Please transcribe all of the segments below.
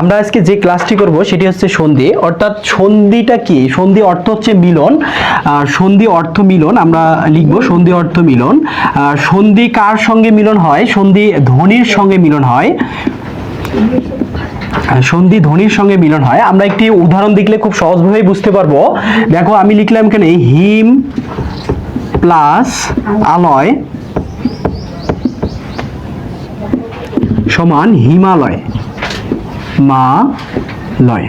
আমরা আজকে যে ক্লাসটি করব সেটি হচ্ছে সন্ধি। অর্থাৎ সন্ধিটা কি? সন্ধি অর্থ হচ্ছে মিলন। সন্ধি অর্থ মিলন, আমরা লিখব সন্ধি অর্থ মিলন। সন্ধি কার সঙ্গে মিলন হয়? সন্ধি ধ্বনির সঙ্গে মিলন হয়। সন্ধি ধ্বনির সঙ্গে মিলন হয়। আমরা একটি উদাহরণ দেখলে খুব সহজভাবেই বুঝতে পারব। দেখো, আমি লিখলাম এখানে, হিম প্লাস আলয় সমান হিমালয়। মা লয়।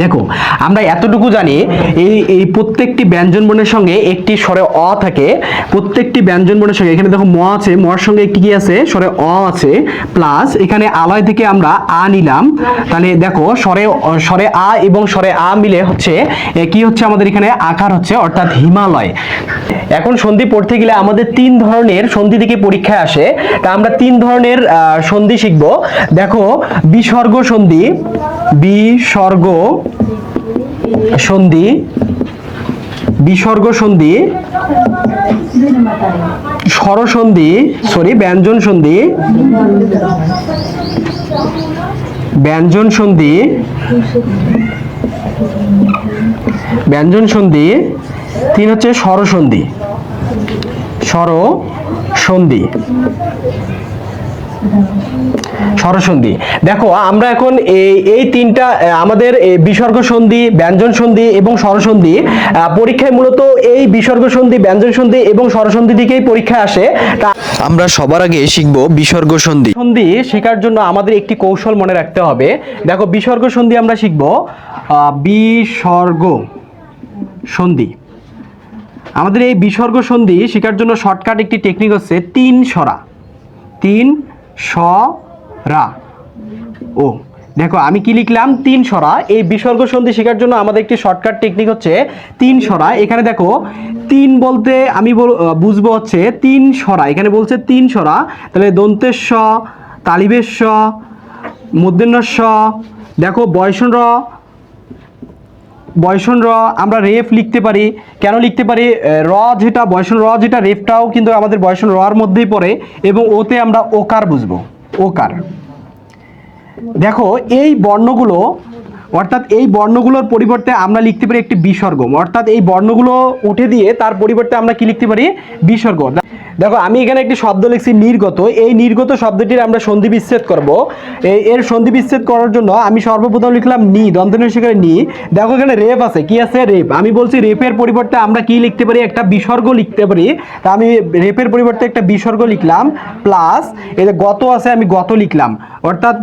দেখো, আমরা এতটুকু জানি, এই এই প্রত্যেকটি ব্যঞ্জন বর্ণের সঙ্গে একটি স্বরে অ থাকে। প্রত্যেকটি ব্যঞ্জন বর্ণের সঙ্গে, এখানে দেখো ম আছে মর সঙ্গে একটি কি আছে? স্বরে অ আছে, প্লাস এখানে আলয় থেকে আমরা আ নিলাম। তাহলে দেখো, স্বরে স্বরে আ এবং স্বরে আ মিলে হচ্ছে কি হচ্ছে আমাদের এখানে? আকার হচ্ছে, অর্থাৎ হিমালয়। এখন সন্ধি পড়তে গেলে আমাদের তিন ধরনের সন্ধি থেকে পরীক্ষায় আসে। তা আমরা তিন ধরনের সন্ধি শিখব। দেখো, বিসর্গ সন্ধি বিসর্গ সন্ধি বিসর্গ সন্ধি, স্বরসন্ধি সরি ব্যঞ্জন সন্ধি ব্যঞ্জন সন্ধি ব্যঞ্জন সন্ধি, তিন হচ্ছে স্বরসন্ধি স্বর সন্ধি স্বরসন্ধি দেখো আমরা এখন এই এই তিনটা আমাদের বিসর্গ সন্ধি ব্যঞ্জন সন্ধি এবং স্বরসন্ধি পরীক্ষায় মূলত এই বিসর্গ সন্ধি ব্যঞ্জন সন্ধি এবং স্বরসন্ধি দিকেই পরীক্ষায় আসে। তা আমরা সবার আগে শিখব বিসর্গ সন্ধি। সন্ধি শেখার জন্য আমাদের একটি কৌশল মনে রাখতে হবে। দেখো বিসর্গ সন্ধি আমরা শিখব বিসর্গ সন্ধি। আমাদের এই বিসর্গ সন্ধি শেখার জন্য শর্টকাট একটি টেকনিক হচ্ছে তিন সরা। তিন স, রা। ও, দেখো, আমি কি লিখলাম? তিন সরা। এই বিসর্গ সন্ধি শেখার জন্য আমাদের একটি শর্টকাট টেকনিক হচ্ছে তিন সরা। এখানে দেখো, তিন বলতে আমি বুঝব হচ্ছে তিন সরা। এখানে বলছে তিন সরা। তাহলে স মূর্ধন্য স দেখো বয়সন র বয়সন র, আমরা রেফ লিখতে পারি। কেন লিখতে পারি? র যেটা, বয়সন র যেটা রেফটাও কিন্তু আমাদের বয়সন রর মধ্যেই পড়ে এবং ওতে আমরা ওকার বুঝব, ওকার। দেখো, এই বর্ণগুলো, অর্থাৎ এই বর্ণগুলোর পরিবর্তে আমরা লিখতে পারি একটি বিসর্গ। অর্থাৎ এই বর্ণগুলো উঠে দিয়ে তার পরিবর্তে আমরা কি লিখতে পারি? বিসর্গ। দেখো, আমি এখানে একটি শব্দ লিখছি নির্গত। এই নির্গত শব্দটির আমরা সন্ধি বিচ্ছেদ করব। এর সন্ধি বিচ্ছেদ করার জন্য আমি সর্বপ্রথম লিখলাম নি দন্তনের শিকারে নি। দেখো, এখানে রেপ আছে। কি আছে? রেপ। আমি বলছি রেপের পরিবর্তে আমরা কি লিখতে পারি? একটা বিসর্গ লিখতে পারি। তা আমি রেপের পরিবর্তে একটা বিসর্গ লিখলাম, প্লাস যে গত আছে, আমি গত লিখলাম। অর্থাৎ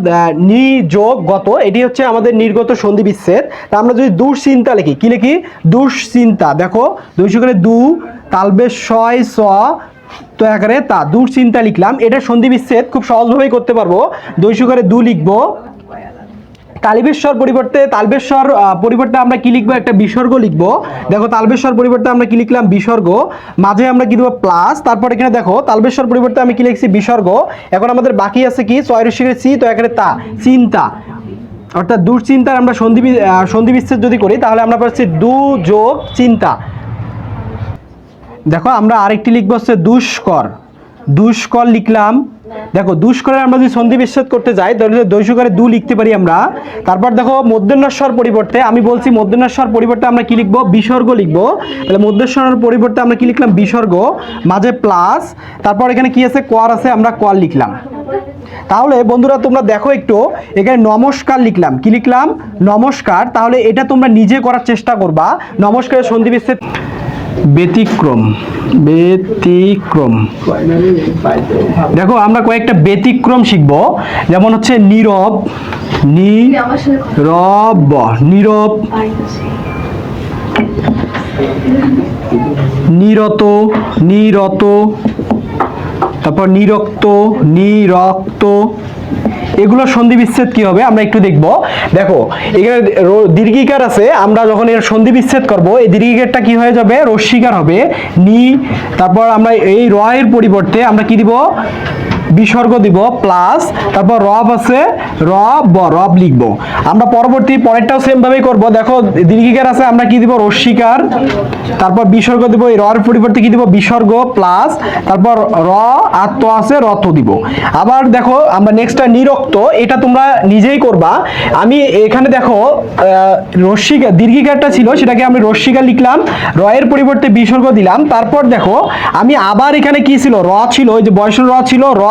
নি যোগ গত, এটি হচ্ছে আমাদের নির্গত সন্ধি বিচ্ছেদ। তা আমরা যদি দুশ্চিন্তা লিখি, কি লিখি? দুশ্চিন্তা। দেখো দুইশো করে দু তালবের ছয়, স তো একারে তা দুশ্চিন্তা লিখলাম। এটা সন্ধি বিচ্ছেদ খুব সহজভাবেই করতে পারব। দুইশো করে দু লিখব। তালবেশ্বর পরিবর্তে তালবেশ্বর পরিবর্তে আমরা কি লিখব? একটা বিসর্গ লিখব। দেখো, তালবেশ্বর পরিবর্তে আমরা কি লিখলাম? বিসর্গ। মাঝে আমরা কি দেবো? প্লাস। তারপর এখানে দেখো, তালবেশ্বর পরিবর্তে আমি কি লিখছি? বিসর্গ। এখন আমাদের বাকি আছে কি? ছয় রসিকের সি, তো এখানে তা, চিন্তা। অর্থাৎ দুশ্চিন্তার আমরা সন্ধি সন্ধি বিচ্ছেদ যদি করি, তাহলে আমরা পাচ্ছি দু যোগ চিন্তা। দেখো, আমরা আরেকটি লিখব হচ্ছে দুষ্কর। দুষ্কর লিখলাম। দেখো, দুষ্করের আমরা যদি সন্ধি বিচ্ছেদ করতে যাই, তাহলে দৈশকরে দু লিখতে পারি আমরা। তারপর দেখো মধ্যন্বস্বর পরিবর্তে আমি বলছি মধ্যন্বস্বর পরিবর্তে আমরা কি লিখব? বিসর্গ লিখব। তাহলে মধ্যস্বরের পরিবর্তে আমরা কি লিখলাম? বিসর্গ, মাঝে প্লাস। তারপর এখানে কি আছে? কোয়ার আছে, আমরা কোয়ার লিখলাম। তাহলে বন্ধুরা, তোমরা দেখো একটু, এখানে নমস্কার লিখলাম। কি লিখলাম? নমস্কার। তাহলে এটা তোমরা নিজে করার চেষ্টা করবা। নমস্কারের সন্ধি বিচ্ছেদ ব্যতিক্রম ব্যতিক্রম। দেখো, আমরা কয়েকটা ব্যতিক্রম শিখব। যেমন হচ্ছে নীরব নীরব নীরব, নিরত নিরত, তারপর নিরক্ত নিরক্ত এগুলো সন্ধি বিচ্ছেদ কি হবে? আমরা একটু দেখব। দেখো, এখানে দীর্ঘিকার আছে। আমরা যখন এর সন্ধি বিচ্ছেদ করব, এই দীর্ঘিকারটা কি হয়ে যাবে? রশ্মিকার হবে। নি, তারপর আমরা এই রয়ের পরিবর্তে আমরা কি দিব? বিসর্গ দিব প্লাস তারপর রব আছে, রব রব লিখব। আমরা পরবর্তী পরেরটাও সেম ভাবেই করব। দেখো, দীর্ঘিকার আছে, আমরা কি দিব? রস্বীকার তারপর বিসর্গ দিব, এই রর পরিবর্তে কি দিব? বিসর্গ প্লাস তারপর র, আত্ম আছে রত দিব। আবার দেখো, আমরা নেক্সটটা নিরক্ত, এটা তোমরা নিজেই করবা। আমি এখানে দেখো রস্বীকার দীর্ঘিকারটা ছিল, সেটাকে আমি রস্বীকার লিখলাম, রয়ের পরিবর্তে বিসর্গ দিলাম। তারপর দেখো, আমি আবার এখানে কি ছিল? র ছিল, ওই যে বয়সের র ছিল, র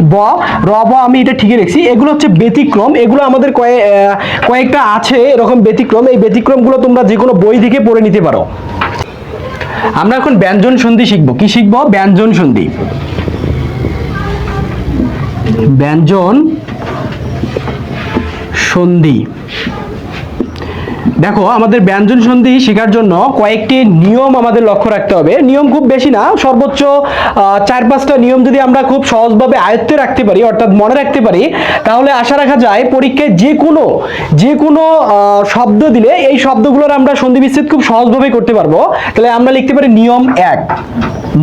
ব র ব আমি এটা ঠিকই রেখেছি। এগুলো হচ্ছে ব্যতিক্রম। এগুলো আমাদের কয়ে- কয়েকটা আছে, এরকম ব্যতিক্রম। এই ব্যতিক্রমগুলো তোমরা যে কোনো বই থেকে পড়ে নিতে পারো। আমরা এখন ব্যঞ্জন সন্ধি শিখব। কি শিখব? ব্যঞ্জন সন্ধি। ব্যঞ্জন সন্ধি। দেখো, আমাদের ব্যঞ্জন সন্ধি শেখার জন্য কয়েকটি নিয়ম আমাদের লক্ষ্য রাখতে হবে। নিয়ম খুব বেশি না, সর্বোচ্চ চার পাঁচটা নিয়ম যদি আমরা খুব সহজভাবে আয়ত্তে রাখতে পারি, অর্থাৎ মনে রাখতে পারি, তাহলে আশা রাখা যায় পরীক্ষায় যে কোনো যে কোনো শব্দ দিলে এই শব্দগুলোর আমরা সন্ধি বিচ্ছেদ খুব সহজভাবে করতে পারব। তাহলে আমরা লিখতে পারি নিয়ম এক।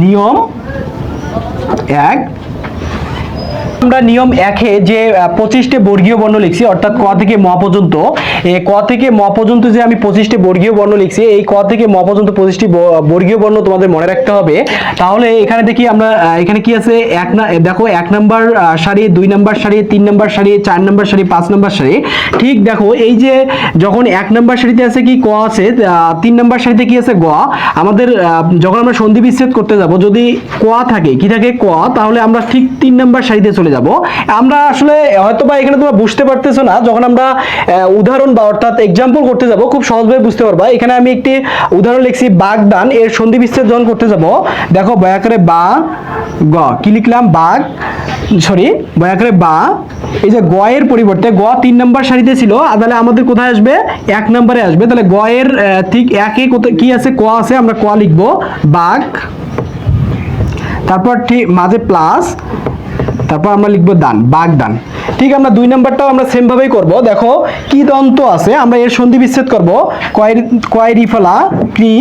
নিয়ম এক। আমরা নিয়ম একে যে পঁচিশটে বর্গীয় বর্ণ লিখছি, অর্থাৎ ক থেকে ম পর্যন্ত ক থেকে ম পর্যন্ত যে আমি পঁচিশটি বর্গীয় বর্ণ লিখছি, এই ক থেকে ম পর্যন্ত পঁচিশটি বর্গীয় বর্ণ তোমাদের মনে রাখতে হবে। তাহলে এখানে দেখি আমরা এখানে কি আছে? এক না দেখো, এক নাম্বার সারি, দুই নাম্বার সারি, তিন নাম্বার সারি, চার নাম্বার সারি, পাঁচ নাম্বার সারি। ঠিক দেখো, এই যে যখন এক নাম্বার সারিতে আছে কি ক আছে তিন নাম্বার সারিতে কি আছে গ? আমাদের যখন আমরা সন্ধি বিচ্ছেদ করতে যাব, যদি ক থাকে, কি থাকে ক? তাহলে আমরা ঠিক তিন নাম্বার সারিতে চলে যাব। আমরা আসলে হয়তো বা এখানে তোমরা বুঝতে পারতেছো না, যখন আমরা উদাহরণ বা অর্থাৎ এক্সাম্পল করতে যাব, খুব সহজভাবে বুঝতে পারবা। এখানে আমি একটি উদাহরণ লিখছি, বাগদান, এর সন্ধি বিচ্ছেদ যখন করতে যাব। দেখো, বয়াকারে বা, গ, কি লিখলাম? বাঘ সরি, বয়াকারে বা, এই যে গ এর পরিবর্তে, গ তিন নম্বর সারিতে ছিল তাহলে আমাদের কোথায় আসবে? এক নম্বরে আসবে। তাহলে গ এর ঠিক একে কি আছে? ক আছে, আমরা ক লিখব বাঘ তারপর ঠিক মাঝে প্লাস তারপর আমরা লিখব দান বাঘ দান ঠিক আমরা দুই নাম্বারটাও আমরা সেম ভাবেই করব। দেখো, কি দন্ত আছে, আমরা এর সন্ধি বিচ্ছেদ করব। কয় কয় রিফলা ক্রি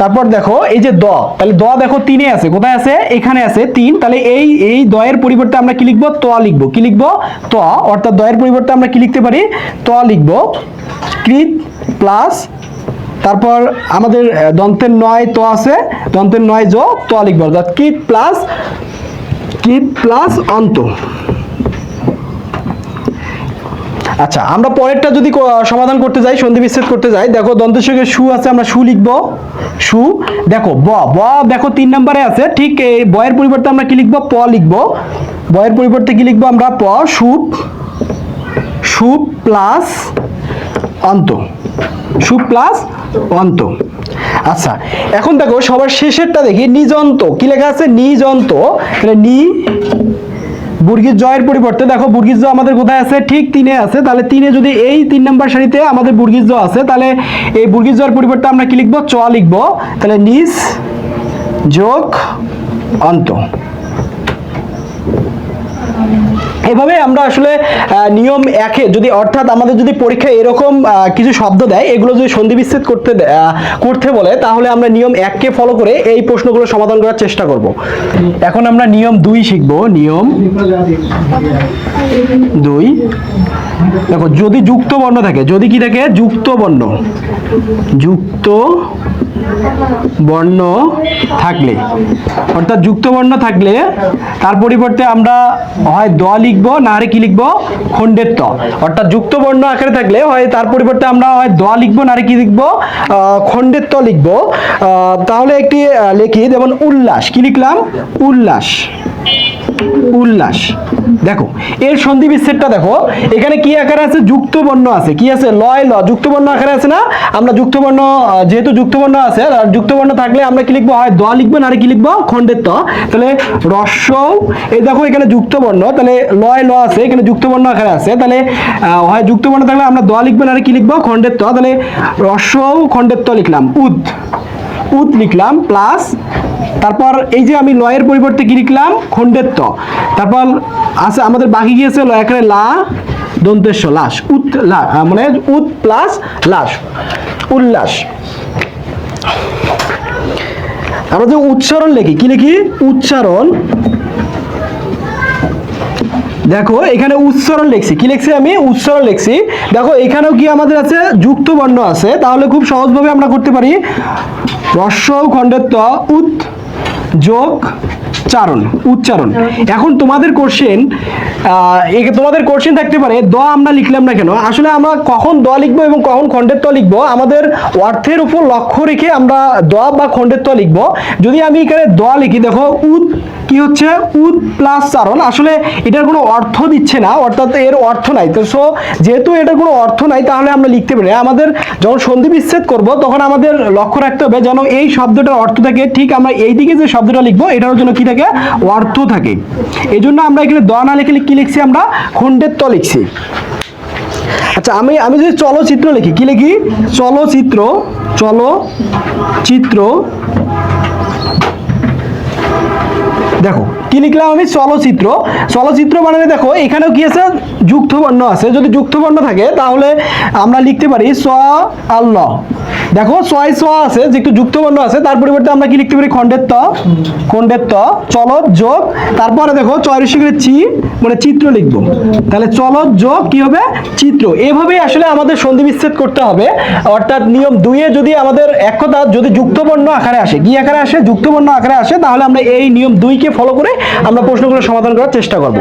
তারপর দেখো, এই যে দ, তাহলে দ দেখো তিনে আছে, কোথায় আছে? এখানে আছে তিন। তাহলে এই এই দয়ের পরিবর্তে আমরা কি লিখব? ত লিখব। কি লিখব? ত। অর্থাৎ দয়ের পরিবর্তে আমরা কি লিখতে পারি? ত লিখব। কৃত প্লাস, তারপর আমাদের দন্তের নয় তো আছে, দন্তের নয় জ, তো লিখব। অর্থাৎ কিট প্লাস কিট প্লাস অন্ত? আচ্ছা আমরা পরেরটা যদি সমাধান করতে যাই সন্ধি বিচ্ছেদ করতে যাই, দেখো দন্তের সঙ্গে সু আছে, আমরা সু লিখব। সু, দেখো, ব ব দেখো তিন নম্বরে আছে, ঠিক এই বয়ের পরিবর্তে আমরা কি লিখব? প লিখব। বয়ের পরিবর্তে কি লিখব আমরা? প সুপ সুপ প্লাস অন্ত। সু প্লাস অন্ত। আচ্ছা এখন দেখো সবার শেষেরটা দেখি, নিজন্ত। কি লেখা আছে? নিজন্ত। তাহলে নি, বুর্গির জয়ের পরিবর্তে দেখো, বুর্গির জ আমাদের কোথায় আছে? ঠিক তিনে আছে। তাহলে তিনে যদি এই তিন নম্বর সারিতে আমাদের বুর্গির জ আছে, তাহলে এই বুর্গির জয়ের পরিবর্তে আমরা কি লিখব? চ লিখব। তাহলে নিজ যোগ অন্ত। এভাবে আমরা আসলে নিয়ম একে যদি, অর্থাৎ আমাদের যদি পরীক্ষায় এরকম কিছু শব্দ দেয়, এগুলো যদি সন্ধি বিচ্ছেদ করতে করতে বলে, তাহলে আমরা নিয়ম এককে ফলো করে এই প্রশ্নগুলো সমাধান করার চেষ্টা করব। এখন আমরা নিয়ম দুই শিখব। নিয়ম দুই, দেখো, যদি যুক্ত বর্ণ থাকে, যদি কি থাকে? যুক্ত বর্ণ। যুক্ত বর্ণ থাকলে, অর্থাৎ যুক্ত বর্ণ থাকলে, তার পরিবর্তে আমরা হয় দ লিখব, না হলে কি লিখব? খণ্ডের ত। অর্থাৎ যুক্ত বর্ণ আকারে থাকলে হয় তার পরিবর্তে আমরা হয় দ লিখব, না হলে কি লিখব? খণ্ডের ত লিখব। তাহলে একটি লিখি, যেমন উল্লাস। কি লিখলাম? উল্লাস। উল্লাস। দেখো, এর সন্ধি বিচ্ছেদটা দেখো, এখানে কি আকারে আছে? যুক্ত বর্ণ আছে। কি আছে? লয়, ল। যুক্ত বর্ণ আকারে আছে না? আমরা যুক্ত বর্ণ যেহেতু যুক্ত বর্ণ আছে, আর যুক্ত বর্ণ থাকলে আমরা কি লিখব? হয়, দ লিখব, না কি লিখব? খণ্ডের ত। তাহলে রস্য এই দেখো এখানে যুক্ত বর্ণ তাহলে লয়, ল আছে, এখানে যুক্ত বর্ণ আকারে আছে। তাহলে হয় যুক্ত বর্ণ থাকলে আমরা দ লিখব, না কি লিখব? খণ্ডের ত। তাহলে রস্য খণ্ডের ত লিখলাম, উদ। উদ লিখলাম, প্লাস তারপর এই যে আমি লয়ের পরিবর্তে কি লিখলাম? খণ্ডের ত তারপর আছে, আমাদের বাকি কি আছে? লয় এখানে লা, দন্তেশ্ব, লাশ। উত, লা মানে উত প্লাস লাশ। উল্লাস। আমরা যে উচ্চারণ লিখি, কি লিখি? উচ্চারণ। দেখো, এখানে উচ্চারণ লিখছি। কি লিখছি আমি? উচ্চারণ লিখছি। দেখো, এখানেও কি আমাদের আছে? যুক্ত বর্ণ আছে। তাহলে খুব সহজভাবে আমরা করতে পারি। রস্য খণ্ডের উত যোগ চারণ উচ্চারণ। এখন তোমাদের কোশ্চেন তোমাদের কোশ্চেন থাকতে পারে, দ আমরা লিখলাম না কেন? আসলে আমরা কখন দ লিখব এবং কখন খণ্ডের ত লিখব? আমাদের অর্থের উপর লক্ষ্য রেখে আমরা দ বা খণ্ডের ত লিখব। যদি আমি এখানে দ লিখি, দেখো উত কি হচ্ছে? উত প্লাস চারণ। আসলে এটার কোনো অর্থ দিচ্ছে না, অর্থাৎ এর অর্থ নাই। তো সো যেহেতু এটার কোনো অর্থ নাই, তাহলে আমরা লিখতে পারি। আমাদের যখন সন্ধি বিচ্ছেদ করব, তখন আমাদের লক্ষ্য রাখতে হবে যেন এই শব্দটার অর্থ থাকে। ঠিক আমরা এই দিকে যে শব্দটা লিখব, এটার জন্য কি থাকে? অর্থ থাকে। এই জন্য আমরা এখানে দ না লিখে কি লিখছি আমরা? খণ্ডের ত লিখছি। আচ্ছা আমি আমি যদি চলচ্চিত্র লিখি, কি লিখি? চলচ্চিত্র চলচিত্র দেখো, কি লিখলাম আমি? চলচ্চিত্র। চলচ্চিত্র মানে দেখো, এখানেও কি আছে? যুক্ত বর্ণ আছে। যদি যুক্ত বর্ণ থাকে, তাহলে আমরা লিখতে পারি স আল্লাহ দেখো ছয় স আছে, যে একটু যুক্ত বর্ণ আছে, তার পরিবর্তে আমরা কি লিখতে পারি? খণ্ডের ত। খণ্ডের ত। চলত যোগ। তারপরে দেখো ছয় ঋষিকের চি মানে চিত্র লিখব। তাহলে চলত যোগ কি হবে? চিত্র। এভাবেই আসলে আমাদের সন্ধি বিচ্ছেদ করতে হবে। অর্থাৎ নিয়ম দুইয়ে যদি আমাদের এক কথা যদি যুক্তবর্ণ আকারে আসে, কি আকারে আসে? যুক্তবর্ণ আকারে আসে, তাহলে আমরা এই নিয়ম দুইকে ফলো করে আমরা প্রশ্নগুলো সমাধান করার চেষ্টা করব।